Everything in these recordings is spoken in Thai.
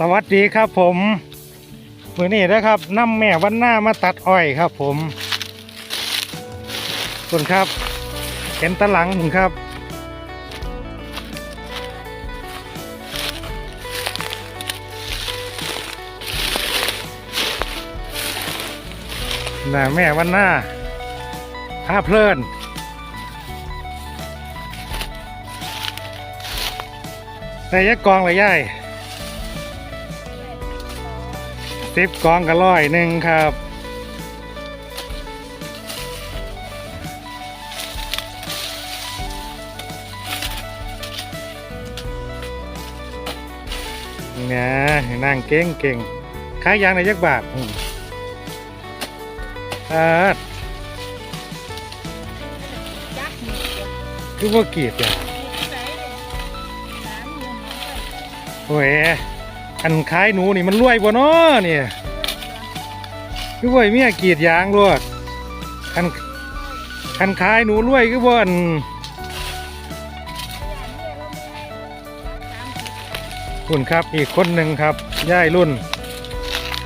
สวัสดีครับผมมือนี้นะครับน้ำแม่วันหน้ามาตัดอ้อยครับ ผมคุณครับเห็นตะหลังผมครับ น่ะแม่วันหน้าพาเพลินแต่ยักกองเลยย่าย สิบกองก็ร้อยหนึ่งครับเนี่ยนั่งเก่งเก่งขายยางในยักบาทอืมอาดจักหนึ่งเดียวคือว่าเกียดอย่างเลยสามเดือนน้อยโอ้ย อันขายหนูนี่มันรวยบ่เนาะเนี่ยคือว่าเมียกรีดยางรวดคันคันขายหนูรวยคือว่าอันคุณครับอีกคนหนึ่งครับย่ายรุ่น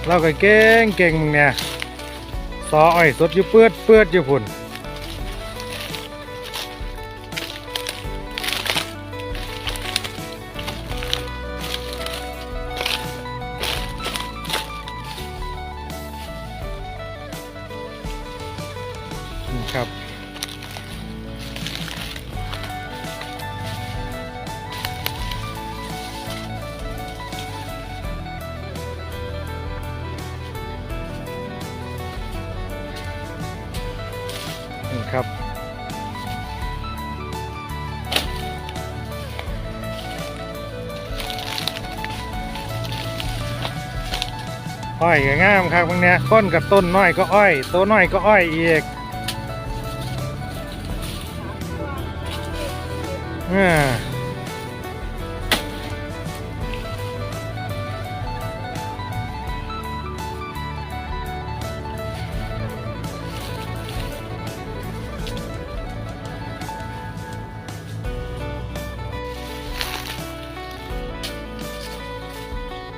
เราก็เก่งเก่งมึงเนี่ยซออ้อยสดอยู่เปื้อดเปื้อดอยู่พุ่น ครับ นี่ครับ อ้อยก็งามครับพวกเนี้ยต้นกับต้นน้อยก็อ้อย ตัวน้อยก็อ้อยอีก อ่า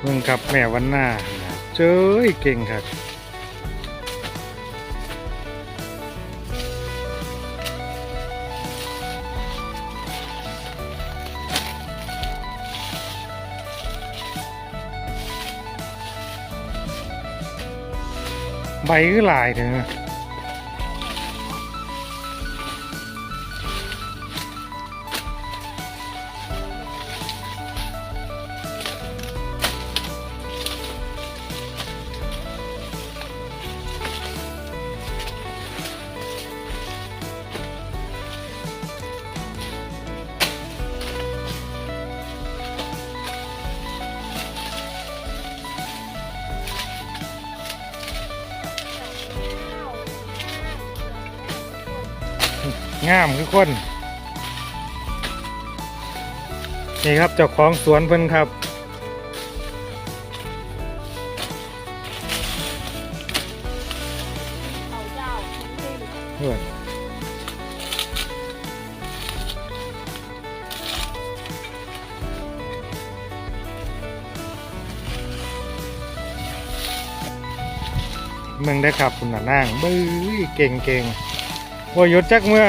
มึงกับแม่วันหน้า เจ้ยเก่งครับ ใบก็หลายเถอะ งามคือคนนี่ครับเจ้าของสวนเพิ่นครับ เพื่อนมึงได้ขับคุณน่ะนั่งบื้อเก่งเก่งๆวาหยุดจักเมื่อ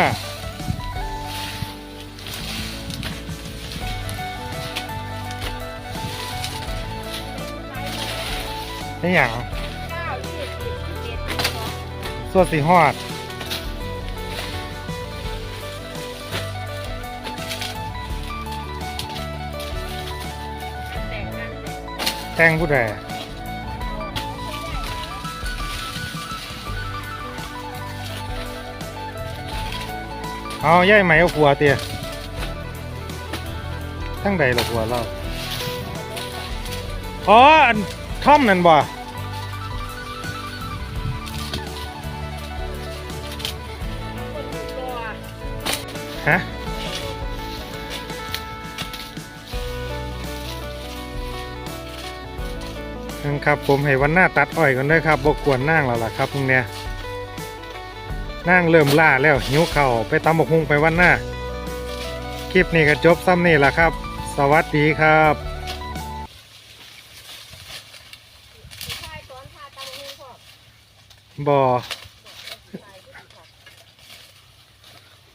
นี่อย่างเก้ายี่สิบสิบเอ็ดสิบสองสวดสีหอดแต่งงานแทงผู้ใดเอาย่ายไหมเอาผัวเตียทั้งใดละผัวเราอ๋ออันท่อมนั่นบ่ ฮะครับผมให้วันหน้าตัดอ้อยกันด้วยครับบกวนนั่งแล้วล่ะครับพวกเนี้ยนั่งเริ่มล่าแล้วหิวเข่าไปตำบกฮุงไปวันหน้า คลิปนี้ก็จบซ้ำนี่แหละครับ สวัสดีครับบ่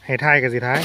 ให้ทายกันสิทาย